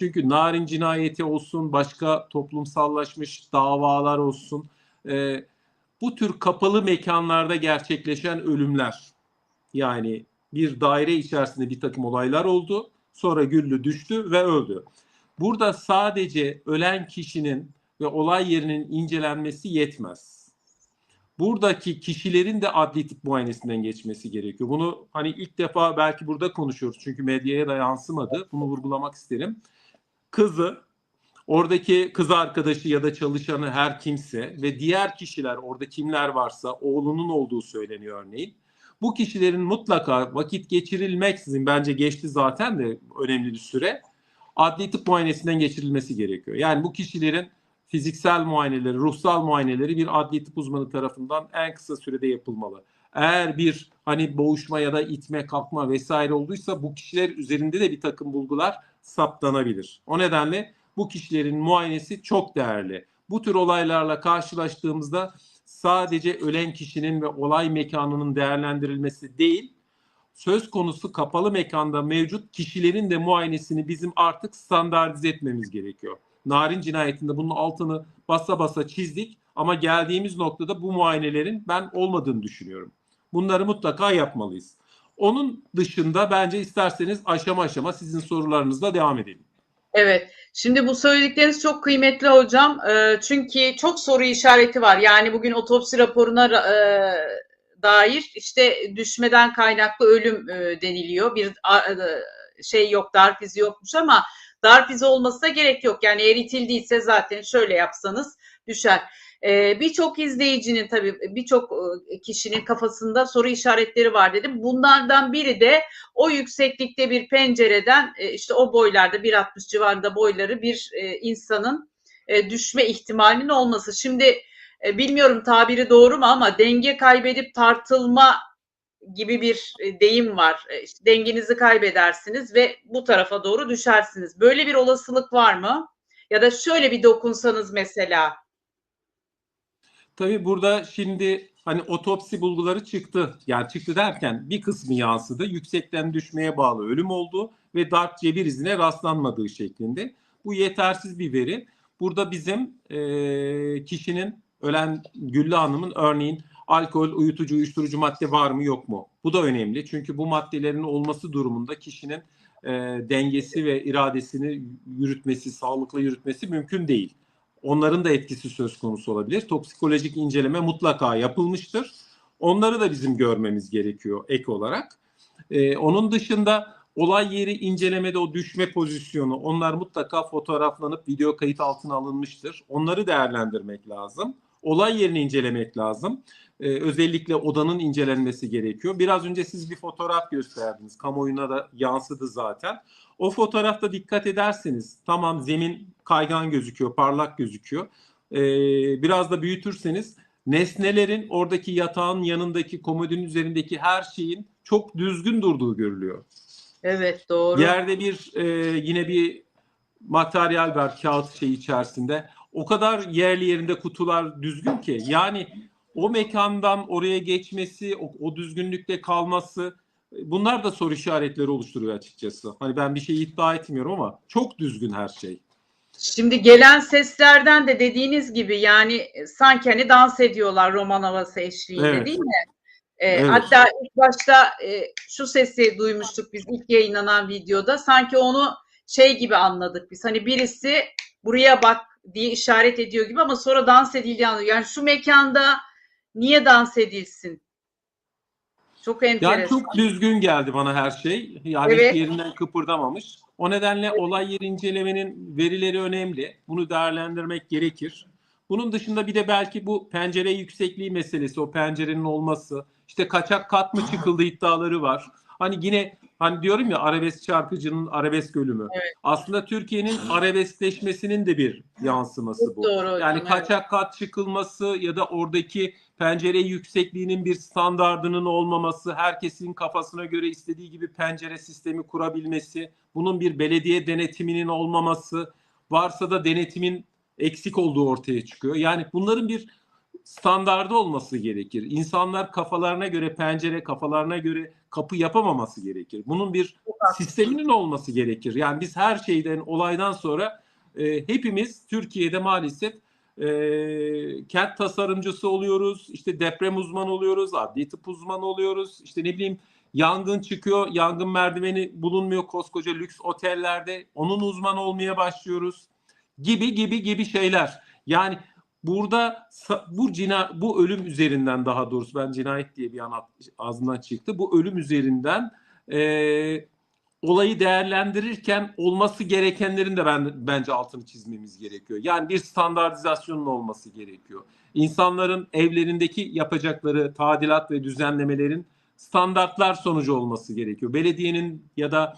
Çünkü narin cinayeti olsun, başka toplumsallaşmış davalar olsun, e, bu tür kapalı mekanlarda gerçekleşen ölümler. Yani bir daire içerisinde bir takım olaylar oldu, sonra güllü düştü ve öldü. Burada sadece ölen kişinin ve olay yerinin incelenmesi yetmez. Buradaki kişilerin de adli tıp muayenesinden geçmesi gerekiyor. Bunu hani ilk defa belki burada konuşuyoruz çünkü medyaya da yansımadı. Bunu vurgulamak isterim. Kızı, oradaki kız arkadaşı ya da çalışanı her kimse ve diğer kişiler orada kimler varsa oğlunun olduğu söyleniyor örneğin. Bu kişilerin mutlaka vakit geçirilmeksizin bence geçti zaten de önemli bir süre adli tıp muayenesinden geçirilmesi gerekiyor. Yani bu kişilerin fiziksel muayeneleri, ruhsal muayeneleri bir adli tıp uzmanı tarafından en kısa sürede yapılmalı. Eğer bir hani boğuşma ya da itme, kalkma vesaire olduysa bu kişiler üzerinde de bir takım bulgular saptanabilir. O nedenle bu kişilerin muayenesi çok değerli. Bu tür olaylarla karşılaştığımızda sadece ölen kişinin ve olay mekanının değerlendirilmesi değil, söz konusu kapalı mekanda mevcut kişilerin de muayenesini bizim artık standartize etmemiz gerekiyor. Narin cinayetinde bunun altını basa basa çizdik ama geldiğimiz noktada bu muayenelerin ben olmadığını düşünüyorum. Bunları mutlaka yapmalıyız. Onun dışında bence isterseniz aşama aşama sizin sorularınızla devam edelim. Evet. Şimdi bu söyledikleriniz çok kıymetli hocam. Ee, çünkü çok soru işareti var. Yani bugün otopsi raporuna e, dair işte düşmeden kaynaklı ölüm e, deniliyor. Bir e, şey yok, darp izi yokmuş ama darp izi olmasına gerek yok. Yani eritildiyse zaten şöyle yapsanız düşer. Ee, birçok izleyicinin tabii birçok e, kişinin kafasında soru işaretleri var dedim. Bunlardan biri de o yükseklikte bir pencereden e, işte o boylarda 1.60 civarında boyları bir e, insanın düşme ihtimalinin olması. Şimdi bilmiyorum tabiri doğru mu ama denge kaybedip tartılma gibi bir deyim var. İşte dengenizi kaybedersiniz ve bu tarafa doğru düşersiniz. Böyle bir olasılık var mı? Ya da şöyle bir dokunsanız mesela Tabii burada şimdi hani otopsi bulguları çıktı. Yani çıktı derken bir kısmı yansıdı. Yüksekten düşmeye bağlı ölüm oldu ve darp cebir izine rastlanmadığı şeklinde. Bu yetersiz bir veri. Burada bizim e, kişinin ölen Güllü Hanım'ın örneğin alkol, uyutucu, uyuşturucu madde var mı yok mu? Bu da önemli. Çünkü bu maddelerin olması durumunda kişinin e, dengesi ve iradesini yürütmesi, sağlıklı yürütmesi mümkün değil onların da etkisi söz konusu olabilir. Toksikolojik inceleme mutlaka yapılmıştır. Onları da bizim görmemiz gerekiyor ek olarak. Ee, onun dışında olay yeri incelemede o düşme pozisyonu onlar mutlaka fotoğraflanıp video kayıt altına alınmıştır. Onları değerlendirmek lazım. Olay yerini incelemek lazım. Ee, özellikle odanın incelenmesi gerekiyor. Biraz önce siz bir fotoğraf gösterdiniz. Kamuoyuna da yansıdı zaten. O fotoğrafta dikkat ederseniz tamam zemin kaygan gözüküyor, parlak gözüküyor. Ee, biraz da büyütürseniz nesnelerin oradaki yatağın yanındaki komodinin üzerindeki her şeyin çok düzgün durduğu görülüyor. Evet doğru. Yerde bir e, yine bir materyal var kağıt şey içerisinde. O kadar yerli yerinde kutular düzgün ki yani o mekandan oraya geçmesi, o, o düzgünlükte kalması bunlar da soru işaretleri oluşturuyor açıkçası. Hani ben bir şey iddia etmiyorum ama çok düzgün her şey. Şimdi gelen seslerden de dediğiniz gibi yani sanki hani dans ediyorlar roman havası eşliğinde evet. değil mi? Ee, evet. Hatta ilk başta e, şu sesi duymuştuk biz ilk yayınlanan videoda. Sanki onu şey gibi anladık biz. Hani birisi buraya bak diye işaret ediyor gibi ama sonra dans edildiği anlıyor. Yani şu mekanda niye dans edilsin? Çok enteresan. Yani çok düzgün geldi bana her şey. Yani evet. yerinden kıpırdamamış. O nedenle olay yeri incelemenin verileri önemli. Bunu değerlendirmek gerekir. Bunun dışında bir de belki bu pencere yüksekliği meselesi, o pencerenin olması, işte kaçak kat mı çıkıldı iddiaları var. Hani yine hani diyorum ya arabesk şarkıcının arabesk ölümü. Evet. Aslında Türkiye'nin arabeskleşmesinin de bir yansıması Çok bu. Doğru, yani evet. kaçak kat çıkılması ya da oradaki pencere yüksekliğinin bir standardının olmaması, herkesin kafasına göre istediği gibi pencere sistemi kurabilmesi, bunun bir belediye denetiminin olmaması, varsa da denetimin eksik olduğu ortaya çıkıyor. Yani bunların bir standardı olması gerekir. İnsanlar kafalarına göre pencere, kafalarına göre kapı yapamaması gerekir. Bunun bir sisteminin olması gerekir. Yani biz her şeyden olaydan sonra e, hepimiz Türkiye'de maalesef e, kent tasarımcısı oluyoruz, işte deprem uzmanı oluyoruz, adli tıp uzmanı oluyoruz, işte ne bileyim yangın çıkıyor, yangın merdiveni bulunmuyor koskoca lüks otellerde, onun uzmanı olmaya başlıyoruz gibi gibi gibi şeyler. Yani burada bu cina bu ölüm üzerinden daha doğrusu ben cinayet diye bir an ağzından çıktı. Bu ölüm üzerinden e, olayı değerlendirirken olması gerekenlerin de ben bence altını çizmemiz gerekiyor. Yani bir standartizasyonun olması gerekiyor. İnsanların evlerindeki yapacakları tadilat ve düzenlemelerin standartlar sonucu olması gerekiyor. Belediyenin ya da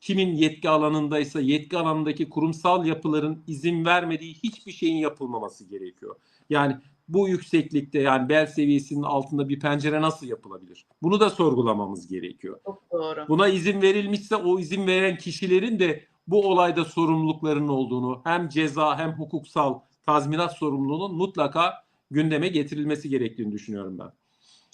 kimin yetki alanındaysa yetki alanındaki kurumsal yapıların izin vermediği hiçbir şeyin yapılmaması gerekiyor. Yani bu yükseklikte yani bel seviyesinin altında bir pencere nasıl yapılabilir? Bunu da sorgulamamız gerekiyor. Çok doğru. Buna izin verilmişse o izin veren kişilerin de bu olayda sorumluluklarının olduğunu hem ceza hem hukuksal tazminat sorumluluğunun mutlaka gündeme getirilmesi gerektiğini düşünüyorum ben.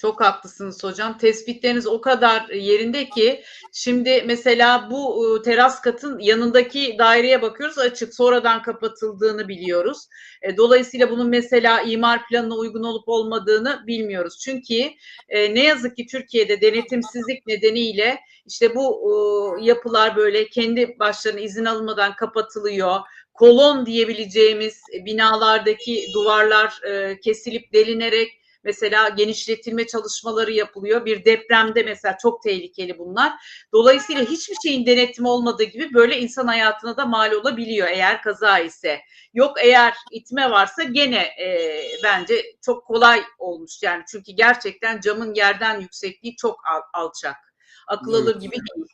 Çok haklısınız hocam. Tespitleriniz o kadar yerinde ki şimdi mesela bu ıı, teras katın yanındaki daireye bakıyoruz açık sonradan kapatıldığını biliyoruz. E, dolayısıyla bunun mesela imar planına uygun olup olmadığını bilmiyoruz. Çünkü e, ne yazık ki Türkiye'de denetimsizlik nedeniyle işte bu yapılar böyle kendi başlarına izin alınmadan kapatılıyor kolon diyebileceğimiz binalardaki duvarlar e, kesilip delinerek mesela genişletilme çalışmaları yapılıyor. Bir depremde mesela çok tehlikeli bunlar. Dolayısıyla hiçbir şeyin denetimi olmadığı gibi böyle insan hayatına da mal olabiliyor eğer kaza ise. Yok eğer itme varsa gene e, bence çok kolay olmuş yani çünkü gerçekten camın yerden yüksekliği çok al, alçak. Akıl alır gibi değil.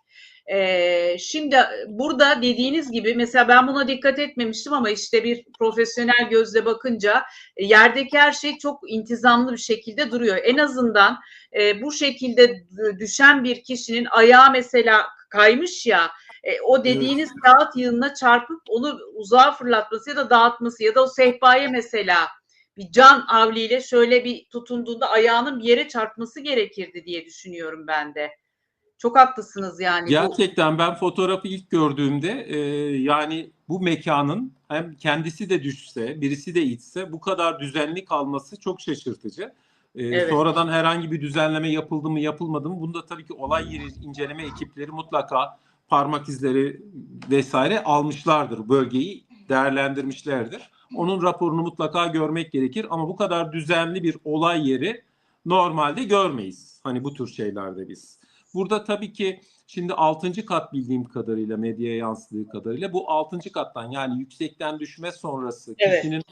Ee, şimdi burada dediğiniz gibi mesela ben buna dikkat etmemiştim ama işte bir profesyonel gözle bakınca e, yerdeki her şey çok intizamlı bir şekilde duruyor. En azından e, bu şekilde düşen bir kişinin ayağı mesela kaymış ya e, o dediğiniz evet. kağıt yığınına çarpıp onu uzağa fırlatması ya da dağıtması ya da o sehpaya mesela bir can avliyle şöyle bir tutunduğunda ayağının bir yere çarpması gerekirdi diye düşünüyorum ben de. Çok haklısınız yani. Gerçekten bu... ben fotoğrafı ilk gördüğümde e, yani bu mekanın hem kendisi de düşse, birisi de içse bu kadar düzenli kalması çok şaşırtıcı. E, evet. Sonradan herhangi bir düzenleme yapıldı mı yapılmadı mı? Bunda tabii ki olay yeri inceleme ekipleri mutlaka parmak izleri vesaire almışlardır. Bölgeyi değerlendirmişlerdir. Onun raporunu mutlaka görmek gerekir ama bu kadar düzenli bir olay yeri normalde görmeyiz. Hani bu tür şeylerde biz. Burada tabii ki şimdi 6. kat bildiğim kadarıyla medyaya yansıdığı kadarıyla bu 6. kattan yani yüksekten düşme sonrası evet. kişinin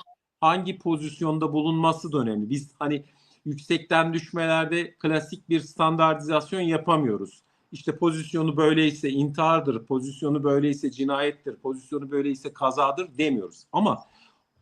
hangi pozisyonda bulunması da önemli. Biz hani yüksekten düşmelerde klasik bir standartizasyon yapamıyoruz. İşte pozisyonu böyleyse intihardır, pozisyonu böyleyse cinayettir, pozisyonu böyleyse kazadır demiyoruz. Ama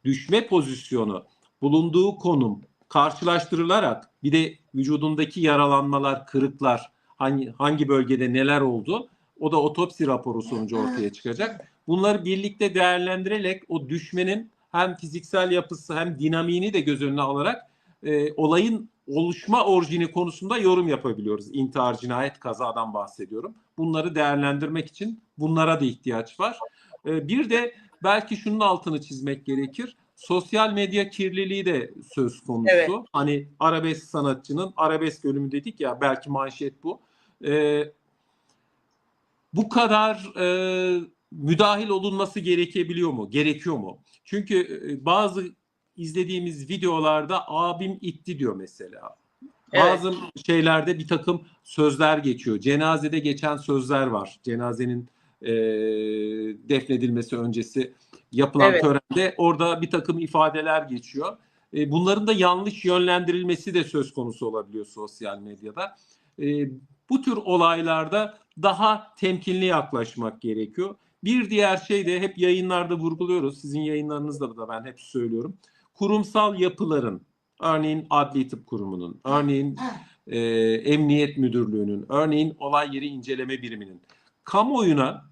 düşme pozisyonu, bulunduğu konum karşılaştırılarak bir de vücudundaki yaralanmalar, kırıklar, hangi hangi bölgede neler oldu o da otopsi raporu sonucu ortaya çıkacak. Bunları birlikte değerlendirerek o düşmenin hem fiziksel yapısı hem dinamiğini de göz önüne alarak e, olayın oluşma orijini konusunda yorum yapabiliyoruz. İntihar, cinayet, kazadan bahsediyorum. Bunları değerlendirmek için bunlara da ihtiyaç var. E, bir de belki şunun altını çizmek gerekir. Sosyal medya kirliliği de söz konusu. Evet. Hani arabesk sanatçının arabesk ölümü dedik ya belki manşet bu. Ee, bu kadar e, müdahil olunması gerekebiliyor mu? Gerekiyor mu? Çünkü e, bazı izlediğimiz videolarda abim itti diyor mesela. Evet. Bazı şeylerde bir takım sözler geçiyor. Cenazede geçen sözler var. Cenazenin e, defnedilmesi öncesi yapılan evet. törende orada bir takım ifadeler geçiyor. E, bunların da yanlış yönlendirilmesi de söz konusu olabiliyor sosyal medyada. E, bu tür olaylarda daha temkinli yaklaşmak gerekiyor. Bir diğer şey de hep yayınlarda vurguluyoruz. Sizin yayınlarınızda da ben hep söylüyorum. Kurumsal yapıların, örneğin Adli Tıp Kurumu'nun, örneğin e, Emniyet Müdürlüğü'nün, örneğin olay yeri inceleme biriminin kamuoyuna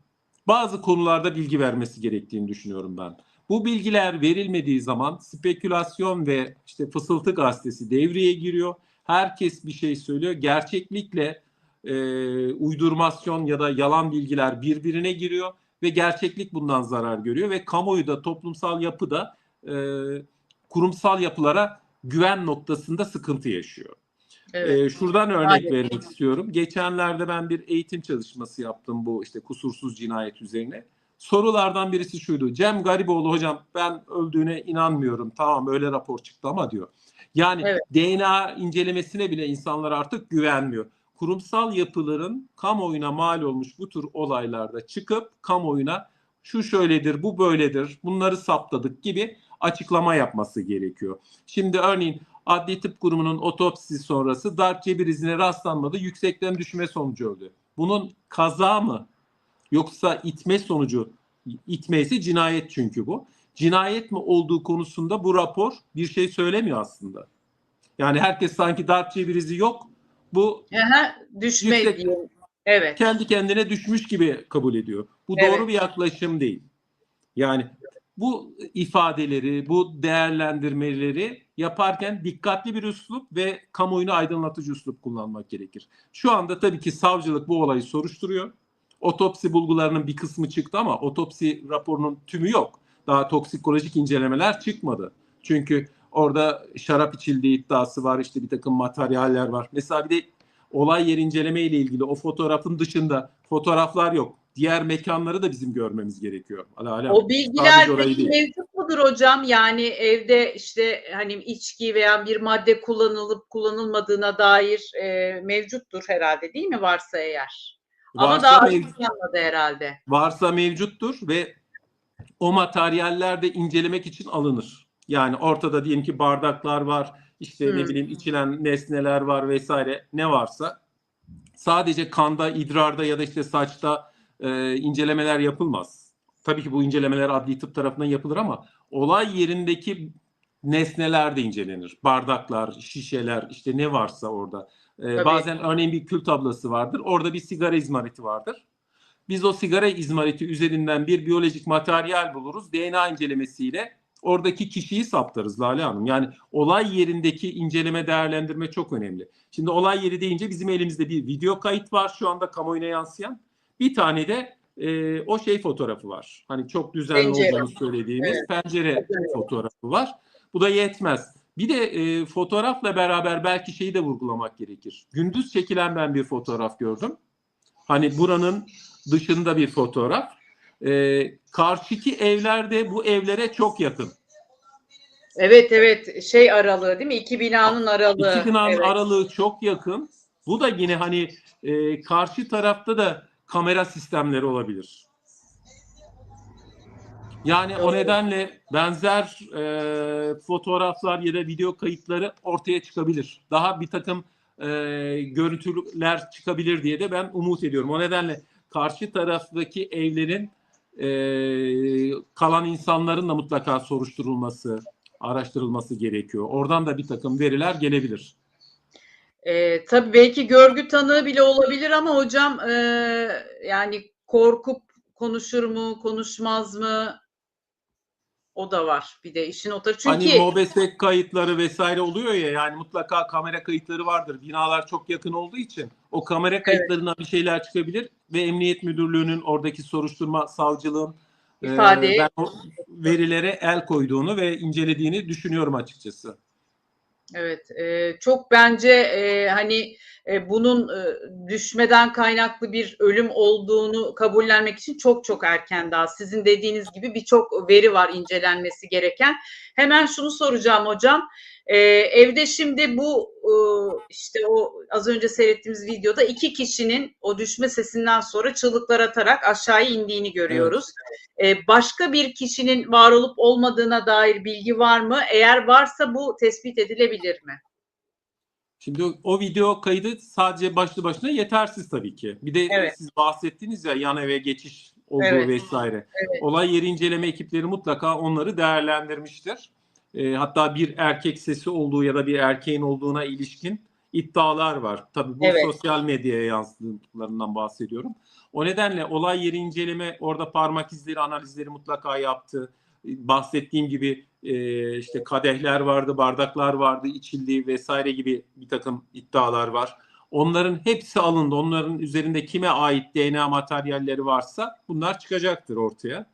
bazı konularda bilgi vermesi gerektiğini düşünüyorum ben. Bu bilgiler verilmediği zaman spekülasyon ve işte fısıltı gazetesi devreye giriyor. Herkes bir şey söylüyor. Gerçeklikle e, uydurmasyon ya da yalan bilgiler birbirine giriyor ve gerçeklik bundan zarar görüyor ve kamuoyu da toplumsal yapı da e, kurumsal yapılara güven noktasında sıkıntı yaşıyor. Evet. Ee, şuradan örnek Maalesef. vermek istiyorum. Geçenlerde ben bir eğitim çalışması yaptım bu işte kusursuz cinayet üzerine. Sorulardan birisi şuydu. Cem Gariboğlu hocam ben öldüğüne inanmıyorum. Tamam öyle rapor çıktı ama diyor. Yani Evet. DNA incelemesine bile insanlar artık güvenmiyor. Kurumsal yapıların kamuoyuna mal olmuş bu tür olaylarda çıkıp kamuoyuna şu şöyledir, bu böyledir, bunları saptadık gibi açıklama yapması gerekiyor. Şimdi örneğin Adli Tıp Kurumu'nun otopsi sonrası darp cebir izine rastlanmadı. Yüksekten düşme sonucu öldü. Bunun kaza mı yoksa itme sonucu itme ise cinayet çünkü bu. Cinayet mi olduğu konusunda bu rapor bir şey söylemiyor aslında. Yani herkes sanki darp cebir izi yok. Bu Aha, düşme Yüksek-. Evet. kendi kendine düşmüş gibi kabul ediyor. Bu Evet. doğru bir yaklaşım değil. Yani bu ifadeleri, bu değerlendirmeleri yaparken dikkatli bir üslup ve kamuoyunu aydınlatıcı üslup kullanmak gerekir. Şu anda tabii ki savcılık bu olayı soruşturuyor. Otopsi bulgularının bir kısmı çıktı ama otopsi raporunun tümü yok. Daha toksikolojik incelemeler çıkmadı. Çünkü orada şarap içildiği iddiası var, işte bir takım materyaller var. Mesela bir de olay yeri inceleme ile ilgili o fotoğrafın dışında fotoğraflar yok. Diğer mekanları da bizim görmemiz gerekiyor. Ala ala. O bilgiler peki mevcut mudur hocam? Yani evde işte hani içki veya bir madde kullanılıp kullanılmadığına dair e, mevcuttur herhalde değil mi varsa eğer? Ama Varsa daha mev- açıklanmadı herhalde. varsa mevcuttur ve o materyaller de incelemek için alınır. Yani ortada diyelim ki bardaklar var, işte ne Hmm. bileyim içilen nesneler var vesaire ne varsa sadece kanda, idrarda ya da işte saçta e, incelemeler yapılmaz. Tabii ki bu incelemeler adli tıp tarafından yapılır ama olay yerindeki nesneler de incelenir. Bardaklar, şişeler, işte ne varsa orada. E, Tabii. bazen örneğin bir kül tablası vardır. Orada bir sigara izmariti vardır. Biz o sigara izmariti üzerinden bir biyolojik materyal buluruz. DNA incelemesiyle oradaki kişiyi saptarız Lale Hanım. Yani olay yerindeki inceleme değerlendirme çok önemli. Şimdi olay yeri deyince bizim elimizde bir video kayıt var şu anda kamuoyuna yansıyan. Bir tane de e, o şey fotoğrafı var. Hani çok düzenli Pencere. olduğunu söylediğimiz Evet. pencere Evet. fotoğrafı var. Bu da yetmez. Bir de e, fotoğrafla beraber belki şeyi de vurgulamak gerekir. Gündüz çekilen ben bir fotoğraf gördüm. Hani buranın dışında bir fotoğraf. E, karşıki evler de bu evlere çok yakın. Evet evet şey aralığı değil mi? İki binanın aralığı. İki binanın evet. aralığı çok yakın. Bu da yine hani e, karşı tarafta da kamera sistemleri olabilir. Yani o Doğru. nedenle benzer e, fotoğraflar ya da video kayıtları ortaya çıkabilir. Daha bir takım e, görüntüler çıkabilir diye de ben umut ediyorum. O nedenle karşı taraftaki evlerin e, kalan insanların da mutlaka soruşturulması, araştırılması gerekiyor. Oradan da bir takım veriler gelebilir. Ee, tabii belki görgü tanığı bile olabilir ama hocam e, yani korkup konuşur mu, konuşmaz mı? O da var bir de işin o tarafı. Çünkü Hani mobese kayıtları vesaire oluyor ya yani mutlaka kamera kayıtları vardır. Binalar çok yakın olduğu için o kamera kayıtlarına bir şeyler çıkabilir ve Emniyet Müdürlüğü'nün oradaki soruşturma savcılığın e, ben o verilere el koyduğunu ve incelediğini düşünüyorum açıkçası. Evet, e, çok bence e, hani e, bunun e, düşmeden kaynaklı bir ölüm olduğunu kabullenmek için çok çok erken daha. Sizin dediğiniz gibi birçok veri var incelenmesi gereken. Hemen şunu soracağım hocam. E, evde şimdi bu e, işte o az önce seyrettiğimiz videoda iki kişinin o düşme sesinden sonra çığlıklar atarak aşağıya indiğini görüyoruz. E, başka bir kişinin var olup olmadığına dair bilgi var mı? Eğer varsa bu tespit edilebilir mi? Şimdi o, o video kaydı sadece başlı başına yetersiz tabii ki. Bir de Evet. siz bahsettiniz ya yan eve geçiş olduğu Evet. vesaire. Evet. Olay yeri inceleme ekipleri mutlaka onları değerlendirmiştir. E, hatta bir erkek sesi olduğu ya da bir erkeğin olduğuna ilişkin iddialar var. Tabii bu Evet. sosyal medyaya yansıdıklarından bahsediyorum. O nedenle olay yeri inceleme orada parmak izleri analizleri mutlaka yaptı. E, Bahsettiğim gibi e, işte kadehler vardı, bardaklar vardı, içildiği vesaire gibi bir takım iddialar var. Onların hepsi alındı. Onların üzerinde kime ait DNA materyalleri varsa bunlar çıkacaktır ortaya.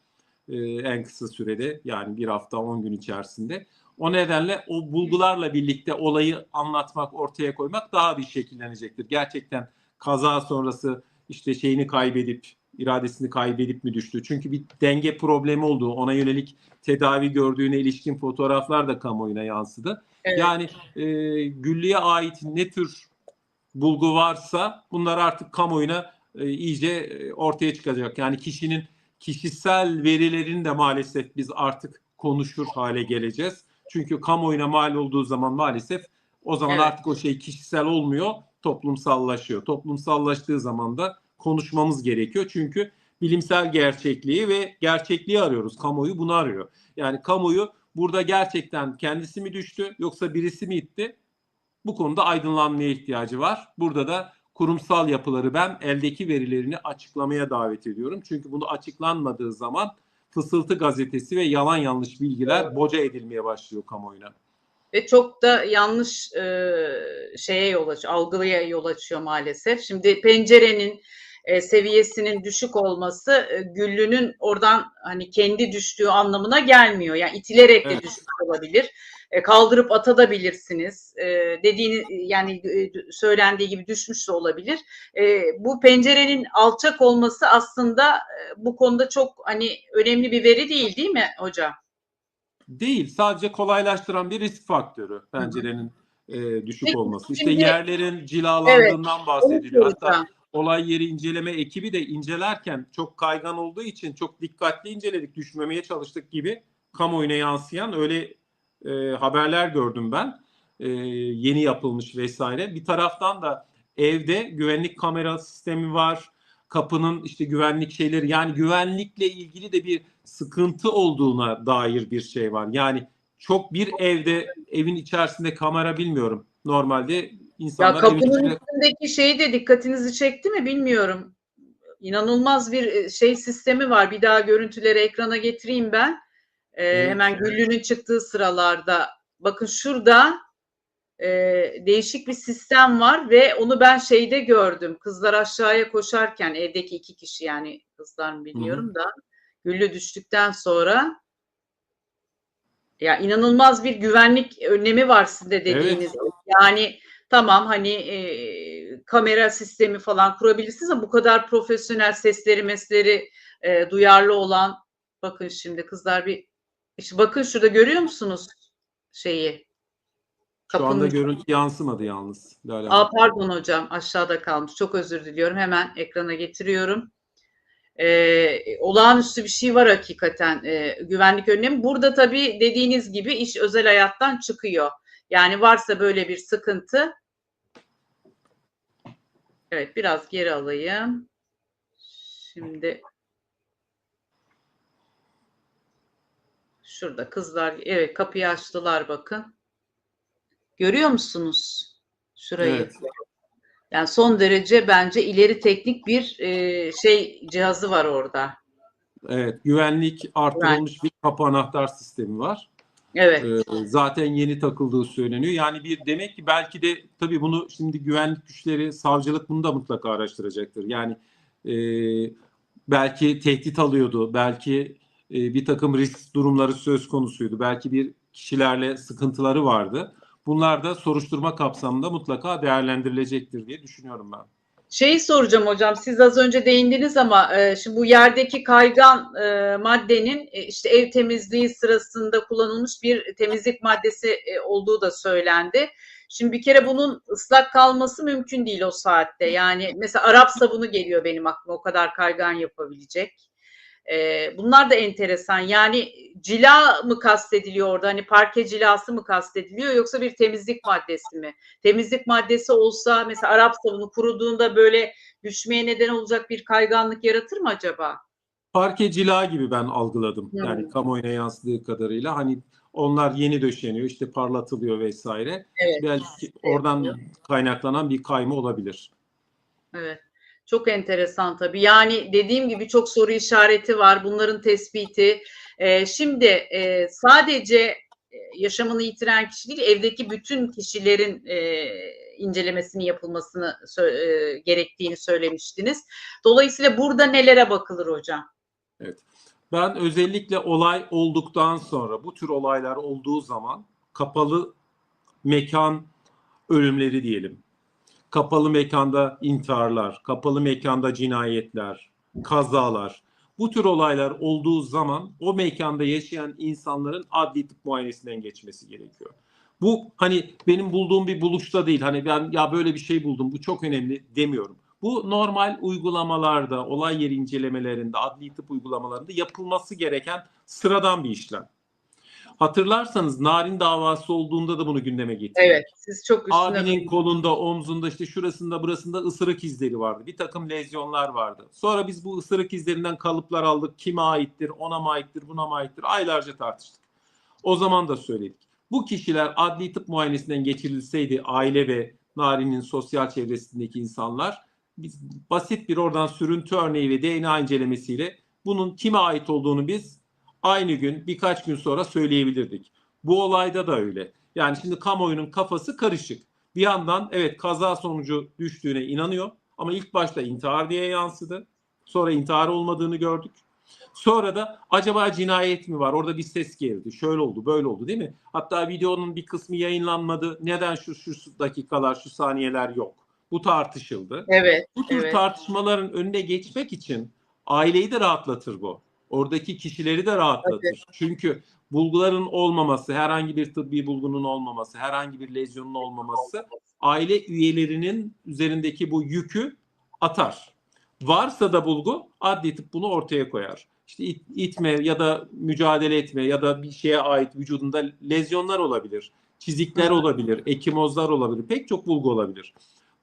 Ee, en kısa sürede yani bir hafta 10 gün içerisinde. O nedenle o bulgularla birlikte olayı anlatmak, ortaya koymak daha bir şekillenecektir. Gerçekten kaza sonrası işte şeyini kaybedip, iradesini kaybedip mi düştü? Çünkü bir denge problemi olduğu, ona yönelik tedavi gördüğüne ilişkin fotoğraflar da kamuoyuna yansıdı. Evet. Yani e, Güllü'ye ait ne tür bulgu varsa bunlar artık kamuoyuna e, iyice e, ortaya çıkacak. Yani kişinin kişisel verilerini de maalesef biz artık konuşur hale geleceğiz. Çünkü kamuoyuna mal olduğu zaman maalesef o zaman Evet. artık o şey kişisel olmuyor, toplumsallaşıyor. Toplumsallaştığı zaman da konuşmamız gerekiyor. Çünkü bilimsel gerçekliği ve gerçekliği arıyoruz. Kamuoyu bunu arıyor. Yani kamuoyu burada gerçekten kendisi mi düştü yoksa birisi mi itti? Bu konuda aydınlanmaya ihtiyacı var. Burada da kurumsal yapıları ben eldeki verilerini açıklamaya davet ediyorum. Çünkü bunu açıklanmadığı zaman fısıltı gazetesi ve yalan yanlış bilgiler boca edilmeye başlıyor kamuoyuna. Ve çok da yanlış e, şeye yol açıyor, algıya yol açıyor maalesef. Şimdi pencerenin e, seviyesinin düşük olması e, Güllü'nün oradan hani kendi düştüğü anlamına gelmiyor. Yani itilerek de Evet. düşmüş olabilir. E, kaldırıp atabilirsiniz. E, dediğini yani e, söylendiği gibi düşmüş de olabilir. E, bu pencerenin alçak olması aslında e, bu konuda çok hani önemli bir veri değil değil mi hocam? Değil, sadece kolaylaştıran bir risk faktörü pencerenin e, düşük Peki, olması. İşte şimdi- yerlerin cilalandığından bahsediliyor. Onu Hatta olay yeri inceleme ekibi de incelerken çok kaygan olduğu için çok dikkatli inceledik, düşmemeye çalıştık gibi kamuoyuna yansıyan öyle e, haberler gördüm ben. E, yeni yapılmış vesaire. Bir taraftan da evde güvenlik kamera sistemi var. Kapının işte güvenlik şeyleri yani güvenlikle ilgili de bir sıkıntı olduğuna dair bir şey var. Yani çok bir evde evin içerisinde kamera bilmiyorum. Normalde Ya insanlar evin kapının içinde üstündeki şey de dikkatinizi çekti mi bilmiyorum. İnanılmaz bir e, şey sistemi var. Bir daha görüntüleri ekrana getireyim ben. Evet. Hemen Güllü'nün çıktığı sıralarda. Bakın şurada e, değişik bir sistem var ve onu ben şeyde gördüm. Kızlar aşağıya koşarken evdeki iki kişi yani kızlar mı bilmiyorum da Güllü düştükten sonra ya inanılmaz bir güvenlik önlemi var sizin de dediğiniz. Yani tamam hani e, kamera sistemi falan kurabilirsiniz ama bu kadar profesyonel sesleri mesleri e, duyarlı olan bakın şimdi kızlar bir işte bakın şurada görüyor musunuz şeyi? şu anda görüntü yansımadı yalnız. Hanım. Aa, pardon hocam aşağıda kalmış. Çok özür diliyorum. Hemen ekrana getiriyorum. Ee, olağanüstü bir şey var hakikaten ee, güvenlik önlemi. Burada tabii dediğiniz gibi iş özel hayattan çıkıyor. Yani varsa böyle bir sıkıntı. Evet biraz geri alayım. Şimdi şurada kızlar evet kapıyı açtılar bakın. Görüyor musunuz şurayı? Evet. Yani son derece bence ileri teknik bir e, şey cihazı var orada. Evet, güvenlik artırılmış bir kapı anahtar sistemi var. Evet. Ee, zaten yeni takıldığı söyleniyor. Yani bir demek ki belki de tabii bunu şimdi güvenlik güçleri, savcılık bunu da mutlaka araştıracaktır. Yani e, belki tehdit alıyordu, belki e, bir takım risk durumları söz konusuydu, belki bir kişilerle sıkıntıları vardı. Bunlar da soruşturma kapsamında mutlaka değerlendirilecektir diye düşünüyorum ben. Şeyi soracağım hocam. Siz az önce değindiniz ama e, şimdi bu yerdeki kaygan e, maddenin e, işte ev temizliği sırasında kullanılmış bir temizlik maddesi e, olduğu da söylendi. Şimdi bir kere bunun ıslak kalması mümkün değil o saatte. Yani mesela Arap sabunu geliyor benim aklıma o kadar kaygan yapabilecek. E, bunlar da enteresan. Yani cila mı kastediliyor orada? Hani parke cilası mı kastediliyor yoksa bir temizlik maddesi mi? Temizlik maddesi olsa mesela Arap sabunu kuruduğunda böyle düşmeye neden olacak bir kayganlık yaratır mı acaba? Parke cila gibi ben algıladım. Hmm. Yani kamuoyuna yansıdığı kadarıyla hani onlar yeni döşeniyor, işte parlatılıyor vesaire. Evet. Belki oradan kaynaklanan bir kayma olabilir. Evet. Çok enteresan tabii. Yani dediğim gibi çok soru işareti var. Bunların tespiti. Ee, şimdi e, sadece e, yaşamını yitiren kişi değil, evdeki bütün kişilerin e, incelemesinin yapılmasını e, gerektiğini söylemiştiniz. Dolayısıyla burada nelere bakılır hocam? Ben özellikle olay olduktan sonra bu tür olaylar olduğu zaman kapalı mekan ölümleri diyelim. Kapalı mekanda intiharlar, kapalı mekanda cinayetler, kazalar. Bu tür olaylar olduğu zaman o mekanda yaşayan insanların adli tıp muayenesinden geçmesi gerekiyor. Bu hani benim bulduğum bir buluşta değil. Hani ben ya böyle bir şey buldum bu çok önemli demiyorum. Bu normal uygulamalarda, olay yeri incelemelerinde, adli tıp uygulamalarında yapılması gereken sıradan bir işlem. Hatırlarsanız Narin davası olduğunda da bunu gündeme getirdik. Evet, siz çok üstüne Abinin kolunda, omzunda, işte şurasında, burasında ısırık izleri vardı. Bir takım lezyonlar vardı. Sonra biz bu ısırık izlerinden kalıplar aldık. Kime aittir, ona mı aittir, buna mı aittir? Aylarca tartıştık. O zaman da söyledik. Bu kişiler adli tıp muayenesinden geçirilseydi aile ve Narin'in sosyal çevresindeki insanlar biz basit bir oradan sürüntü örneği ve DNA incelemesiyle bunun kime ait olduğunu biz aynı gün birkaç gün sonra söyleyebilirdik. Bu olayda da öyle. Yani şimdi kamuoyunun kafası karışık. Bir yandan evet kaza sonucu düştüğüne inanıyor ama ilk başta intihar diye yansıdı. Sonra intihar olmadığını gördük. Sonra da acaba cinayet mi var? Orada bir ses geldi. Şöyle oldu, böyle oldu değil mi? Hatta videonun bir kısmı yayınlanmadı. Neden şu şu dakikalar, şu saniyeler yok? Bu tartışıldı. Evet, Bu tür evet. tartışmaların önüne geçmek için aileyi de rahatlatır bu. Oradaki kişileri de rahatlatır. Çünkü bulguların olmaması, herhangi bir tıbbi bulgunun olmaması, herhangi bir lezyonun olmaması aile üyelerinin üzerindeki bu yükü atar. Varsa da bulgu adli tıp bunu ortaya koyar. İşte it- itme ya da mücadele etme ya da bir şeye ait vücudunda lezyonlar olabilir. Çizikler olabilir, ekimozlar olabilir, pek çok bulgu olabilir.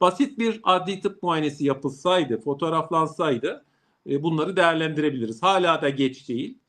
Basit bir adli tıp muayenesi yapılsaydı, fotoğraflansaydı bunları değerlendirebiliriz. Hala da geç değil.